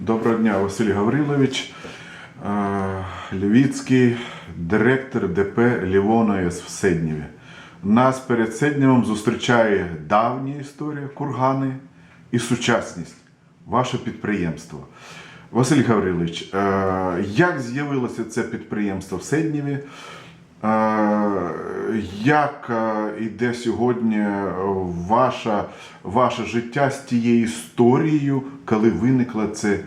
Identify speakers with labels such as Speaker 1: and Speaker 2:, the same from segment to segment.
Speaker 1: Доброго дня, Василь Гаврилович, львівський директор ДП Лівонаєс в Седнєві. Нас перед Седнєвом зустрічає давня історія, кургани і сучасність, ваше підприємство. Василь Гаврилович, як з'явилося це підприємство в Седнєві? Е, Як е, іде сьогодні ваше, ваше життя з тією історією, коли виникло це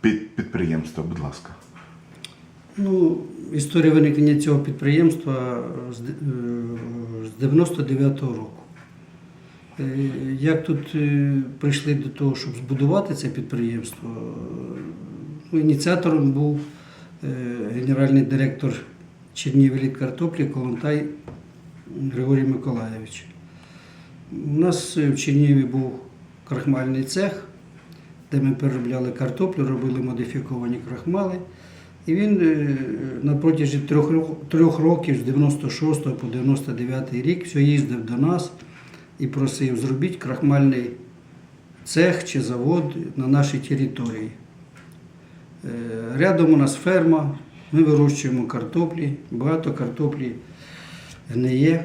Speaker 1: підприємство? Будь ласка.
Speaker 2: Ну, історія виникнення цього підприємства з де- е, з 99-го року. Е, Як тут е, прийшли до того, щоб збудувати це підприємство, е, ну, ініціатором був е, генеральний директор Чернівеліт картоплі Колонтай Григорій Миколаєвич. У нас е, в Чернігові був крахмальний цех, де ми переробляли картоплю, робили модифіковані крахмали. І він е, на протязі трьох, трьох років, з 96 по 99 рік, все їздив до нас і просив, зробіть крахмальний цех чи завод на нашій території. Е, Рядом у нас ферма, ми вирощуємо картоплі, багато картоплі гниє,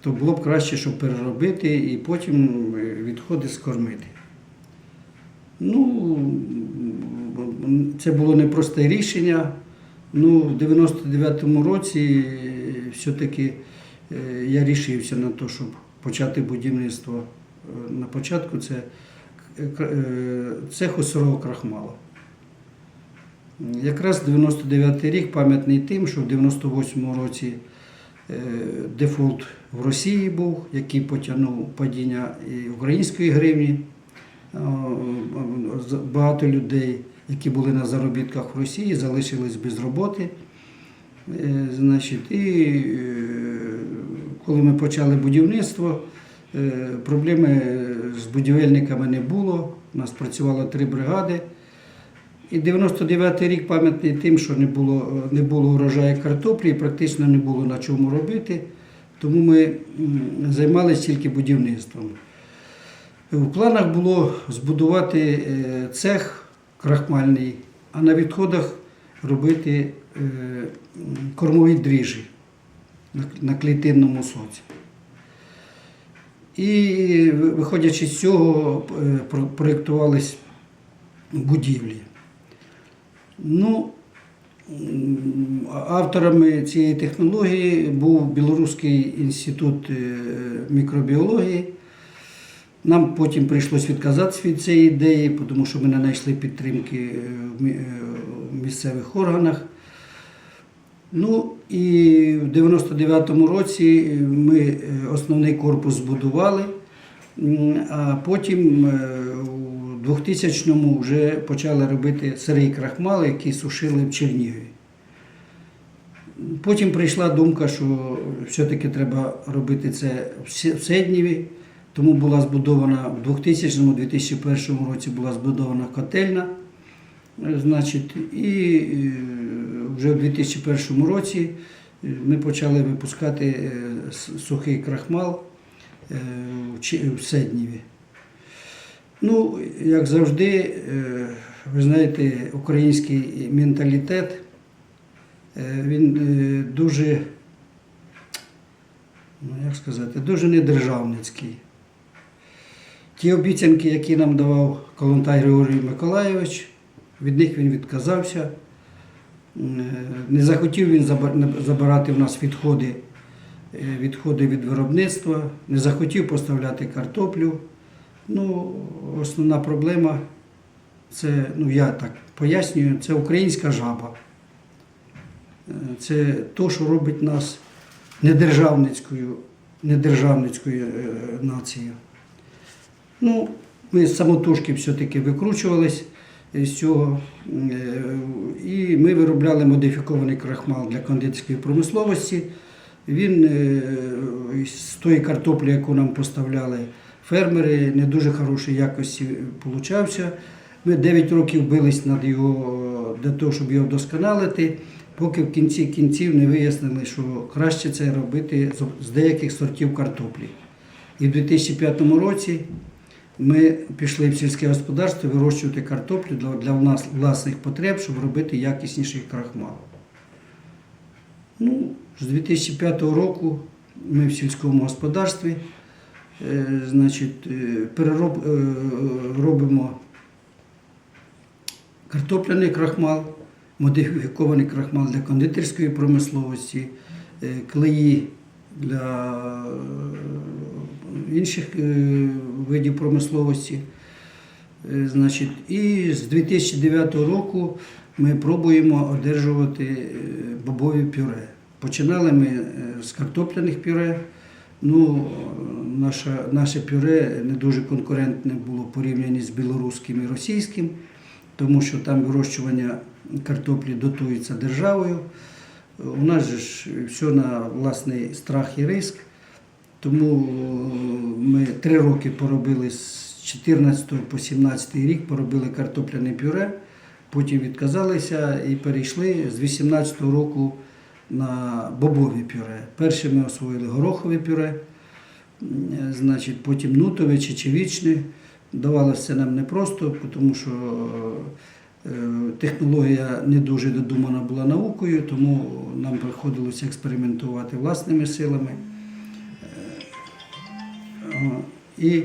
Speaker 2: то було б краще, щоб переробити і потім е, відходи скормити. Ну, це було непросте рішення. Ну, в 99-му році е, все-таки е, я рішився на те, щоб почати будівництво. На початку це цеху сирого крахмала. Якраз 99-й рік пам'ятний тим, що в 98-му році е, дефолт в Росії був, який потягнув падіння і української гривні. Е, Багато людей, які були на заробітках в Росії, залишились без роботи. Е, Значить, і е, коли ми почали будівництво, е, проблеми з будівельниками не було. У нас працювало три бригади. І 99-й рік пам'ятний тим, що не було, не було урожаю картоплі і практично не було на чому робити. Тому ми займалися тільки будівництвом. В планах було збудувати е, цех крахмальний, а на відходах робити е, кормові дріжджі на- на клітинному соці. І виходячи з цього, е, проєктувались будівлі. Ну, авторами цієї технології був Білоруський інститут е, мікробіології. Нам потім прийшлось відказатися від цієї ідеї, тому що ми не знайшли підтримки е, е, в місцевих органах. Ну і в 99-му році ми основний корпус збудували, а потім у 2000-му вже почали робити сирий крахмал, який сушили в Чернігові. Потім прийшла думка, що все-таки треба робити це в Се- в Седнєві, тому була збудована в 2000-2001 році була збудована котельна. Е, Значить, і е, вже в 2001 році е, ми почали випускати сухий крахмал в в Седнєві. Ну, як завжди, е, ви знаєте, український менталітет, е, він е, дуже, ну як сказати, дуже недержавницький. Ті обіцянки, які нам давав Колонтай Григорій Миколайович, від них він відказався. Не захотів він забирати в нас відходи, відходи від виробництва, не захотів поставляти картоплю. Ну, основна проблема це, ну я так пояснюю, це українська жаба. Е, Це то, що робить нас недержавницькою, недержавницькою е, нацією. Ну, ми самотужки все-таки викручувались з цього. Е, І ми виробляли модифікований крахмал для кондитерської промисловості. Він з тої картоплі, яку нам поставляли фермери, не дуже хорошої якості получався. Ми 9 років бились над його для того, щоб його вдосконалити, поки в кінці кінців не вияснили, що краще це робити з- деяких сортів картоплі. І в 2005 році ми пішли в сільське господарство вирощувати картоплю для, нас, власних потреб, щоб робити якісніший крахмал. Ну, з 2005 року ми в сільському господарстві е, значить, е, перероб, е, робимо картопляний крахмал, модифікований крахмал для кондитерської промисловості, е, клеї для е, інших е, видів промисловості. Е, Значить, і з 2009 року ми пробуємо одержувати е, бобові пюре. Починали ми е, з картопляних пюре. Ну, наше, наше пюре не дуже конкурентне було порівняно з білоруським і російським, тому що там вирощування картоплі дотується державою. У нас же ж все на власний страх і риск. Тому е, ми три роки поробили з 14 по 17 рік, поробили картопляне пюре, потім відказалися і перейшли з 18 року на бобові пюре. Перше ми освоїли горохове пюре, значить, потім нутове, чечевічне. Давалося нам непросто, тому що е, технологія не дуже додумана була наукою, тому нам приходилося експериментувати власними силами. Е, І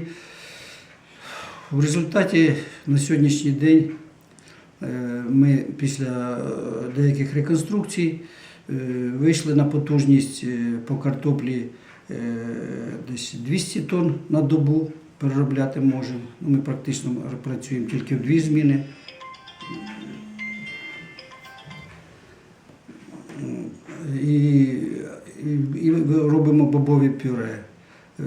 Speaker 2: в результаті на сьогоднішній день е, ми після деяких реконструкцій вийшли на потужність е, по картоплі е, десь 200 тонн на добу переробляти можемо. Ну, Ми практично працюємо тільки в дві зміни. І, і, робимо бобові пюре.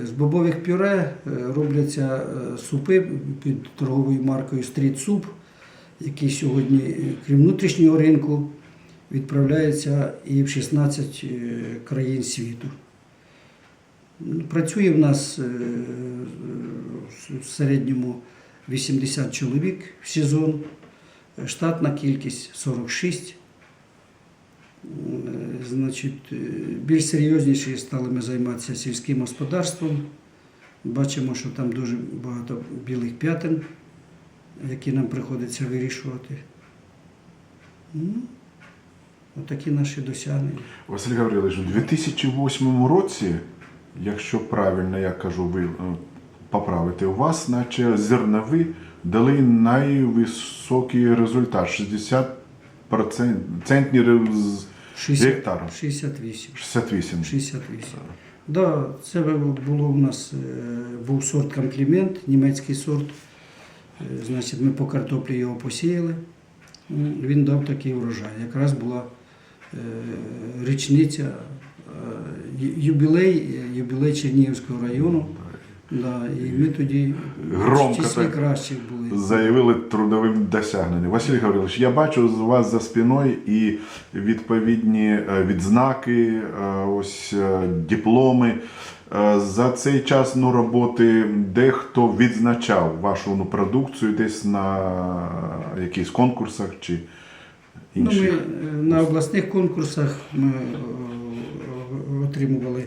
Speaker 2: З бобових пюре е, робляться е, супи під торговою маркою Street Soup, який сьогодні, е, крім внутрішнього ринку, відправляється і в 16 е, країн світу. Ну, Працює в нас е, в середньому 80 чоловік в сезон, штатна кількість 46. Е, Значить, більш серйозніше стали ми займатися сільським господарством. Бачимо, що там дуже багато білих п'ятин, які нам приходиться вирішувати. Отакі наші досягнення.
Speaker 1: Василь Гаврилович, у 2008 році, якщо правильно я кажу, ви е, поправите, у вас, наче зернові, дали найвисокий результат 60 центнер з
Speaker 2: 60,
Speaker 1: гектара.
Speaker 2: 68.
Speaker 1: 68.
Speaker 2: 68. Да, це було у нас е, був сорт комплімент, німецький сорт. Е, Значить, ми по картоплі його посіяли. Він дав такий врожай. Якраз була річниця, е, юбілей, е, юбілей Чернігівського району. Да, і ми тоді
Speaker 1: Громко так.
Speaker 2: кращих були.
Speaker 1: Заявили трудовим досягненням. Василь Гаврилович, я бачу з вас за спиною і відповідні е, відзнаки, е, ось е, дипломи. Е, За цей час ну, роботи дехто відзначав вашу ну, продукцію десь на якихось конкурсах чи
Speaker 2: Ну, ми е, на обласних конкурсах ми е, отримували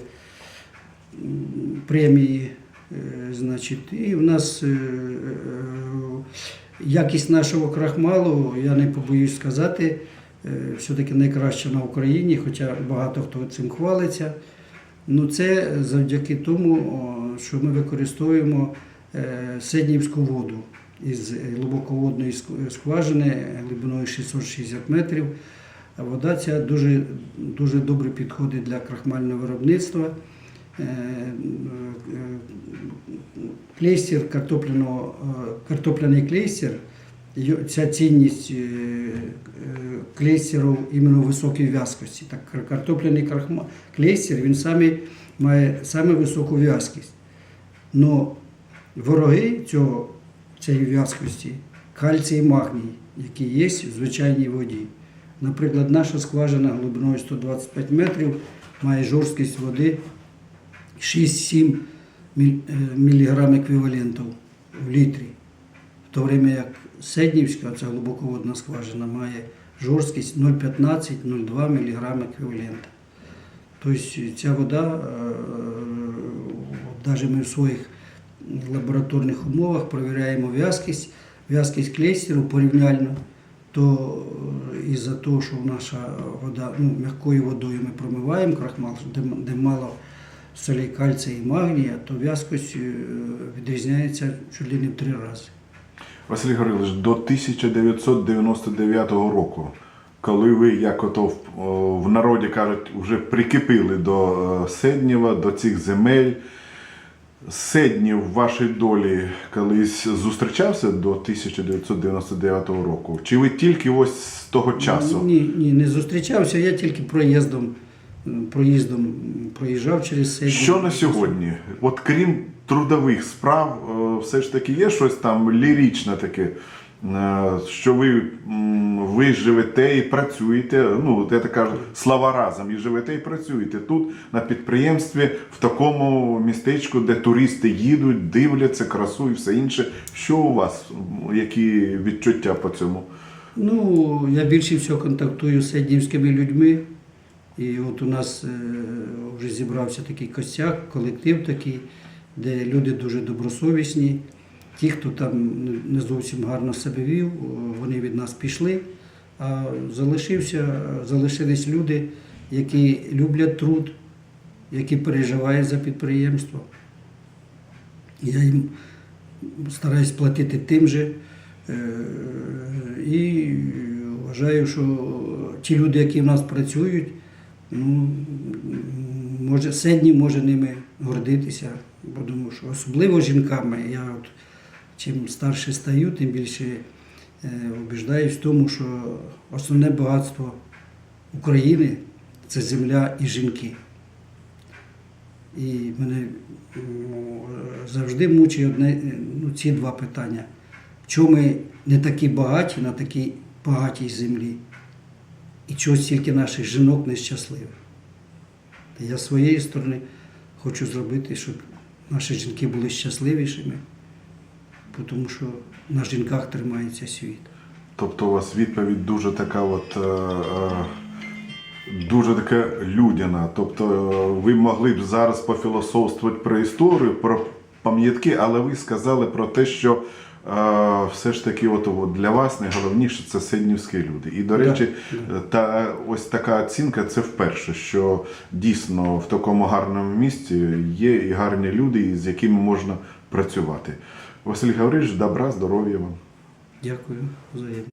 Speaker 2: премії. е, Значить, і в нас якість нашого крахмалу, я не побоюсь сказати, все-таки найкраща на Україні, хоча багато хто цим хвалиться. Ну, це завдяки тому, що ми використовуємо седнівську воду із глибоководної ск- скважини глибиною 660 метрів. Вода ця дуже, дуже добре підходить для крахмального виробництва. Е, е, Клейстер е, картопляний клейстер, ця цінність клейстеру іменно високої в'язкості. Так, картопляний клейстер він саме має саме високу в'язкість. Но вороги цього, цієї в'язкості кальцій і магній, які є в звичайній воді. Наприклад, наша скважина глибиною 125 метрів має жорсткість води 6-7 міль- е, еквівалентів в літрі. В то время як Седнівська, ця глибоководна скважина, має жорсткість 0,15-0,2 мг еквівалента. Тобто ця вода, навіть ми в своїх лабораторних умовах, перевіряємо в'язкість, в'язкість клейстеру порівняльно, то е, із-за того, що наша вода, ну, м'якою водою ми промиваємо крахмал, де, мало солей кальція і магнія, то в'язкость е, відрізняється чуть ли не в три рази.
Speaker 1: Василь Гаврилович, до 1999 року, коли ви, як ото в, в народі кажуть, вже прикипили до е, Седнєва, до цих земель. Седнів в вашій долі колись зустрічався до 1999 року? Чи ви тільки ось з того часу?
Speaker 2: Ні, ні, не зустрічався, я тільки проїздом, проїздом проїжджав через Седнів.
Speaker 1: Що на сьогодні? От крім трудових справ, е, все ж таки є щось там ліричне таке, що ви, ви живете і працюєте. Ну, я так кажу, слава разом, і живете і працюєте тут на підприємстві, в такому містечку, де туристи їдуть, дивляться красу і все інше. Що у вас? Які відчуття по цьому?
Speaker 2: Ну, я більше всього контактую з сиднівськими людьми. І от у нас е, вже зібрався такий костяк, колектив такий, де люди дуже добросовісні. Ті, хто там не- зовсім гарно себе вів, вони від нас пішли. А залишився, залишились люди, які люблять труд, які переживають за підприємство. Я їм стараюсь платити тим же. Е, І вважаю, що ті люди, які в нас працюють, ну, може, Седні може ними гордитися. Бо думаю, що особливо жінками. Я от, чим старше стаю, тим більше е, убіждаюсь в тому, що основне багатство України це земля і жінки. І мене завжди мучить одне, ну, ці два питання. Чому ми не такі багаті на такій багатій землі? І чого стільки наших жінок нещасливих? Та я з своєї сторони хочу зробити, щоб наші жінки були щасливішими, тому що на жінках тримається світ.
Speaker 1: Тобто у вас відповідь дуже така от. Е, е, Дуже така людяна. Тобто е, ви могли б зараз пофілософствувати про історію, про пам'ятки, але ви сказали про те, що все ж таки, от, для вас найголовніше це седнівські люди. І, до речі, е, та ось така оцінка це вперше, що дійсно в такому гарному місті є і гарні люди, з якими можна працювати. Василь Гаврилович, добра, здоров'я вам.
Speaker 2: Дякую взаємно.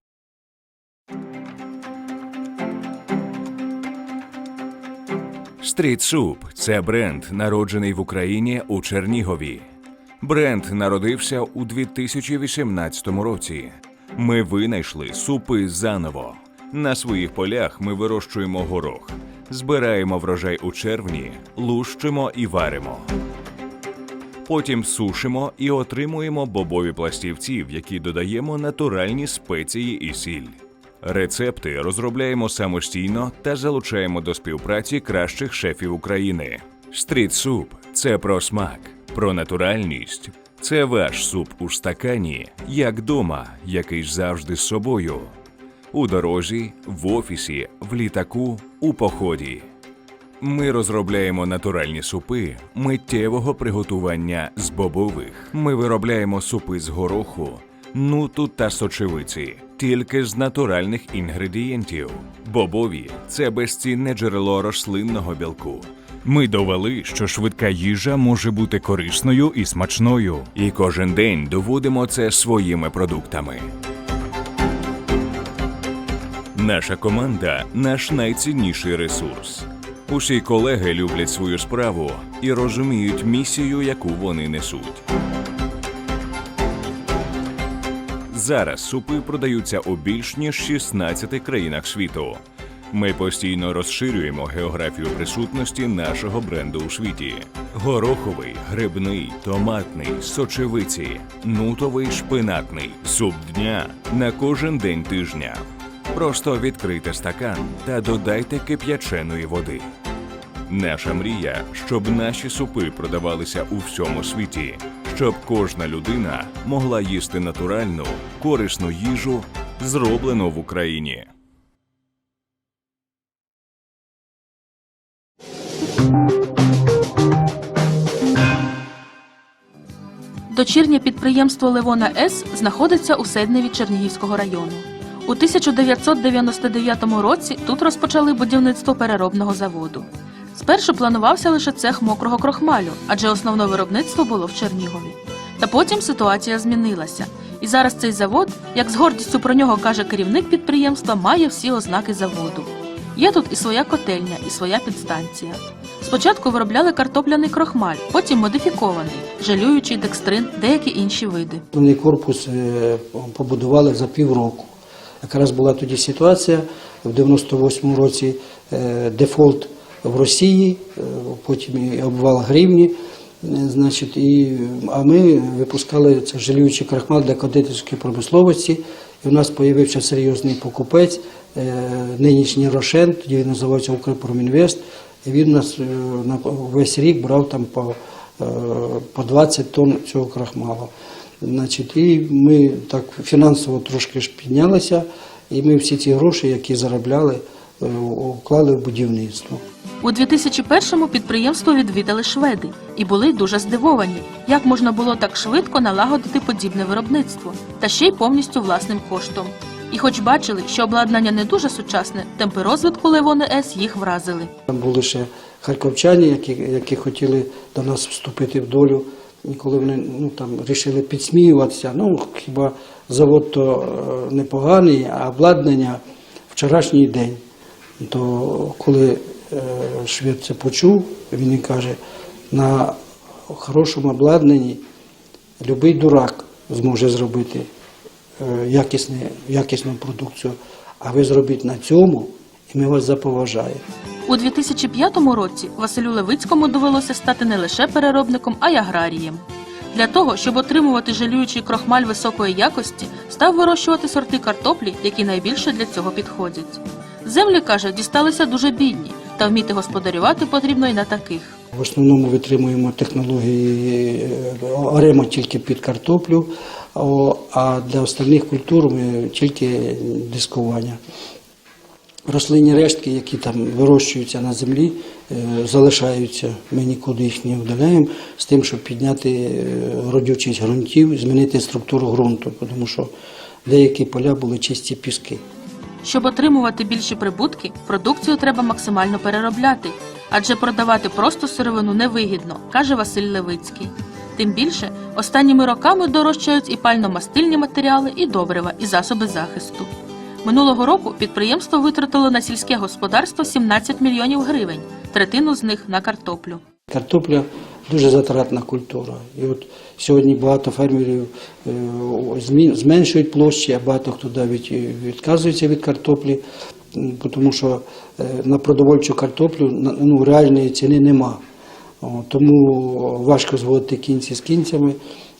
Speaker 3: Стріт Суп це бренд, народжений в Україні у Чернігові. Бренд народився у 2018 році. Ми винайшли супи заново. На своїх полях ми вирощуємо горох, збираємо врожай у червні, лущимо і варимо. Потім сушимо і отримуємо бобові пластівці, в які додаємо натуральні спеції і сіль. Рецепти розробляємо самостійно та залучаємо до співпраці кращих шефів України. Стріт суп це про смак, про натуральність. Це ваш суп у стакані, як дома, який завжди з собою. У дорозі, в офісі, в літаку, у поході. Ми розробляємо натуральні супи миттєвого приготування з бобових. Ми виробляємо супи з гороху, нуту та сочевиці, тільки з натуральних інгредієнтів. Бобові це безцінне джерело рослинного білку. Ми довели, що швидка їжа може бути корисною і смачною, і кожен день доводимо це своїми продуктами. Наша команда наш найцінніший ресурс. Усі колеги люблять свою справу і розуміють місію, яку вони несуть. Зараз супи продаються у більш ніж 16 країнах світу. Ми постійно розширюємо географію присутності нашого бренду у світі: гороховий, грибний, томатний, сочевиці, нутовий, шпинатний, суп дня на кожен день тижня. Просто відкрийте стакан та додайте кип'яченої води. Наша мрія, щоб наші супи продавалися у всьому світі, щоб кожна людина могла їсти натуральну, корисну їжу, зроблену в Україні.
Speaker 4: Дочірнє підприємство Левона С знаходиться у Седневі Чернігівського району. У 1999 році тут розпочали будівництво переробного заводу. Спершу планувався лише цех мокрого крохмалю, адже основне виробництво було в Чернігові. Та потім ситуація змінилася. І зараз цей завод, як з гордістю про нього каже керівник підприємства, має всі ознаки заводу. Є тут і своя котельня, і своя підстанція. Спочатку виробляли картопляний крохмаль, потім модифікований, жалюючий декстрин, деякі інші види.
Speaker 2: Корпус е, побудували за півроку. Якраз була тоді ситуація в 98-му році е, дефолт в Росії, е, потім і обвал гривні. е, Значить, і, а ми випускали це жалюючий крахмал для кондитерської промисловості. І у нас з'явився серйозний покупець, нинішній Рошен, тоді він називався Укрпромінвест. І він нас на весь рік брав там по, по 20 тонн цього крахмалу. Значить, і ми так фінансово трошки ж піднялися, і ми всі ці гроші, які заробляли, е, вклали в будівництво.
Speaker 4: У 2001-му підприємство відвідали шведи і були дуже здивовані, як можна було так швидко налагодити подібне виробництво, та ще й повністю власним коштом. І хоч бачили, що обладнання не дуже сучасне, темпи розвитку Левони С їх вразили.
Speaker 2: Там були ще харківчані, які, які хотіли до нас вступити в долю. І коли вони ну, там, вирішили підсміюватися, ну хіба завод то е, непоганий, а обладнання вчорашній день. То коли е, швед це почув, він каже, на хорошому обладнанні будь-який дурак зможе зробити е, якісну продукцію, а ви зробіть на цьому, ми вас заповажаємо.
Speaker 4: У 2005 році Василю Левицькому довелося стати не лише переробником, а й аграрієм. Для того, щоб отримувати жалюючий крохмаль високої якості, став вирощувати сорти картоплі, які найбільше для цього підходять. Землі, каже, дісталися дуже бідні, та вміти господарювати потрібно й на таких.
Speaker 2: В основному витримуємо технології е, оремо тільки під картоплю, а для остальних культур ми тільки дискування. Рослинні рештки, які там вирощуються на землі, е, залишаються. Ми нікуди їх не вдаляємо з тим, щоб підняти е, родючість ґрунтів, змінити структуру ґрунту, тому що деякі поля були чисті піски.
Speaker 4: Щоб отримувати більші прибутки, продукцію треба максимально переробляти, адже продавати просто сировину невигідно, каже Василь Левицький. Тим більше, останніми роками дорожчають і пально-мастильні матеріали, і добрива, і засоби захисту. Минулого року підприємство витратило на сільське господарство 17 мільйонів гривень, третину з них на картоплю.
Speaker 2: Картопля дуже затратна культура. І от сьогодні багато фермерів е, зменшують площі, а багато хто навіть відказується від картоплі, тому що е, на продовольчу картоплю ну, реальної ціни нема. Тому важко зводити кінці з кінцями.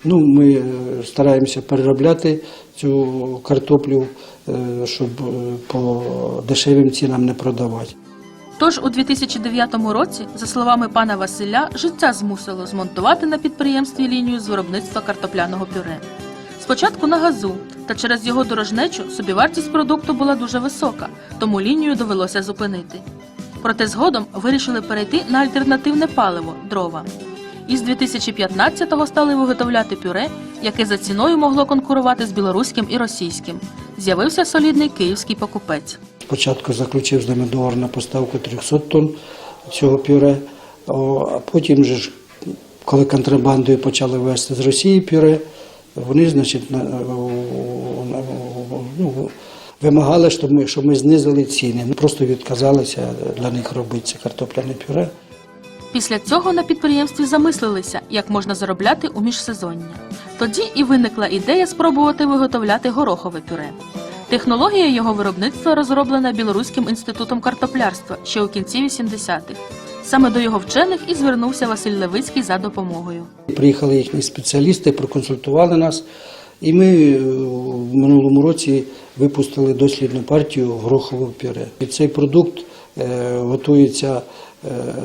Speaker 2: Ну, ми е, стараємося переробляти цю картоплю, е, щоб е, по дешевим цінам не продавати.
Speaker 4: Тож у 2009 році, за словами пана Василя, життя змусило змонтувати на підприємстві лінію з виробництва картопляного пюре. Спочатку на газу, та через його дорожнечу собівартість продукту була дуже висока, тому лінію довелося зупинити. Проте згодом вирішили перейти на альтернативне паливо дрова. І з 2015-го стали виготовляти пюре, яке за ціною могло конкурувати з білоруським і російським. З'явився солідний київський покупець.
Speaker 2: Спочатку заключив з ними договор на поставку 300 тонн цього пюре, а потім ж, коли контрабандою почали везти з Росії пюре, вони, значить, ну, вимагали, щоб ми, щоб ми знизили ціни. Ми просто відказалися для них робити це картопляне пюре.
Speaker 4: Після цього на підприємстві замислилися, як можна заробляти у міжсезоння. Тоді і виникла ідея спробувати виготовляти горохове пюре. Технологія його виробництва розроблена Білоруським інститутом картоплярства ще у кінці 80-х. Саме до його вчених і звернувся Василь Левицький за допомогою.
Speaker 2: Приїхали їхні спеціалісти, проконсультували нас, і ми е, в минулому році випустили дослідну партію горохового пюре. І цей продукт е, готується,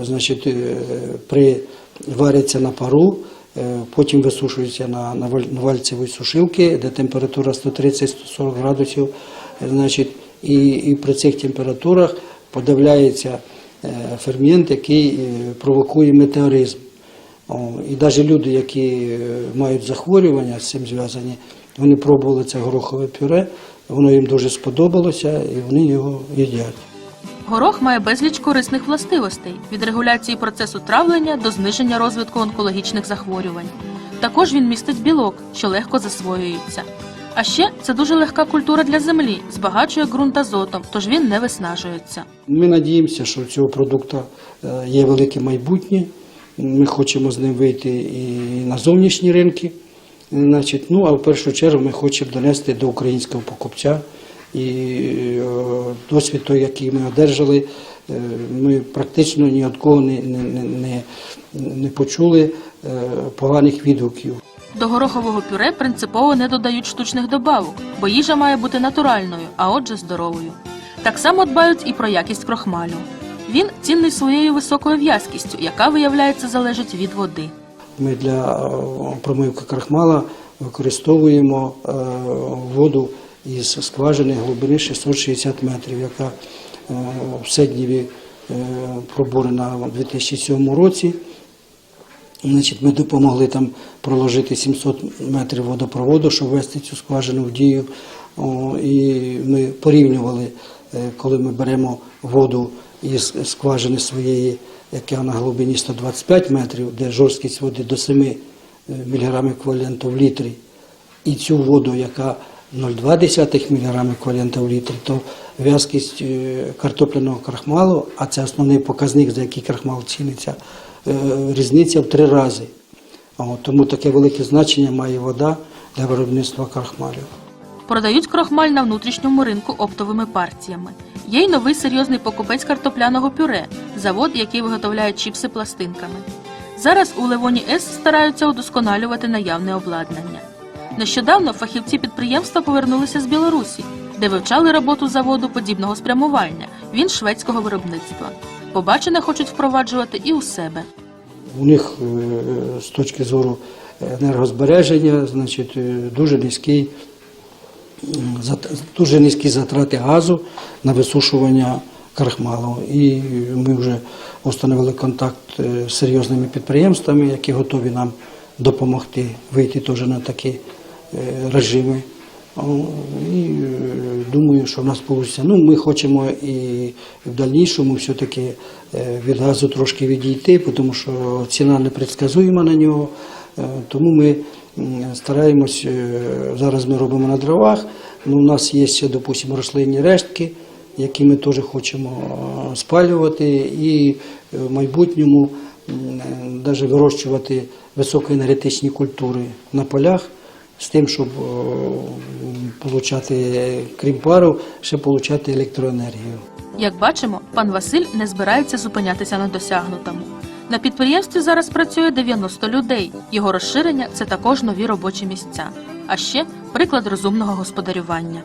Speaker 2: значить, е, при вариться на пару, е, потім висушується на, на вальцевій сушилці, де температура 130-140 градусів. Е, Значить, і, і при цих температурах подавляється е, фермент, який е, провокує метеоризм. І навіть люди, які е, мають захворювання з цим зв'язані, вони пробували це горохове пюре, воно їм дуже сподобалося і вони його їдять.
Speaker 4: Горох має безліч корисних властивостей від регуляції процесу травлення до зниження розвитку онкологічних захворювань. Також він містить білок, що легко засвоюється. А ще це дуже легка культура для землі, збагачує ґрунт азотом, тож він не виснажується.
Speaker 2: Ми надіємося, що у цього продукту е, є велике майбутнє. Ми хочемо з ним вийти і на зовнішні ринки. Значить, ну а в першу чергу ми хочемо донести до українського покупця. І досвід той, який ми одержали, е, ми практично ні від кого не, не, не, не, почули е, поганих відгуків.
Speaker 4: До горохового пюре принципово не додають штучних добавок, бо їжа має бути натуральною, а отже здоровою. Так само дбають і про якість крохмалю. Він цінний своєю високою в'язкістю, яка, виявляється, залежить від води.
Speaker 2: Ми для е, промивки крахмала використовуємо воду із скважини глибини 660 метрів, яка е, в Седніві е, пробурена у 2007 році. Значить, ми допомогли там проложити 700 метрів водопроводу, щоб ввести цю скважину в дію. І ми порівнювали, е, коли ми беремо воду із скважини своєї, яка на глибині 125 метрів, де жорсткість води до 7 мг еквіваленту в літрі, і цю воду, яка 0,2 мг еквівалента в літрі, то в'язкість е, картопляного крахмалу, а це основний показник, за який крахмал ціниться, е, різниця в три рази. Тому таке велике значення має вода для виробництва крахмалю.
Speaker 4: Продають крохмаль на внутрішньому ринку оптовими партіями. Є й новий серйозний покупець картопляного пюре, завод, який виготовляє чіпси пластинками. Зараз у Левоні С стараються удосконалювати наявне обладнання. Нещодавно фахівці підприємства повернулися з Білорусі, де вивчали роботу заводу подібного спрямування. Він шведського виробництва. Побачене хочуть впроваджувати і у себе.
Speaker 2: У них е, з точки зору енергозбереження, значить, е, дуже низький, дуже низькі затрати газу на висушування крахмалу. І ми вже встановили контакт е, з серйозними підприємствами, які готові нам допомогти вийти теж на такі е, режими. І е, думаю, що в нас вийде. Ну, ми хочемо і в дальнішому все-таки е, від газу трошки відійти, тому що ціна непредсказуема на нього. Е, Тому ми стараємось, е, зараз ми робимо на дровах, ну, у нас є ще, допустимо, рослинні рештки, які ми теж хочемо е, спалювати і е, в майбутньому навіть вирощувати високоенергетичні культури на полях з тим, щоб отримати, крім пару, ще отримати електроенергію.
Speaker 4: Як бачимо, пан Василь не збирається зупинятися на досягнутому. На підприємстві зараз працює 90 людей. Його розширення це також нові робочі місця. А ще приклад розумного господарювання.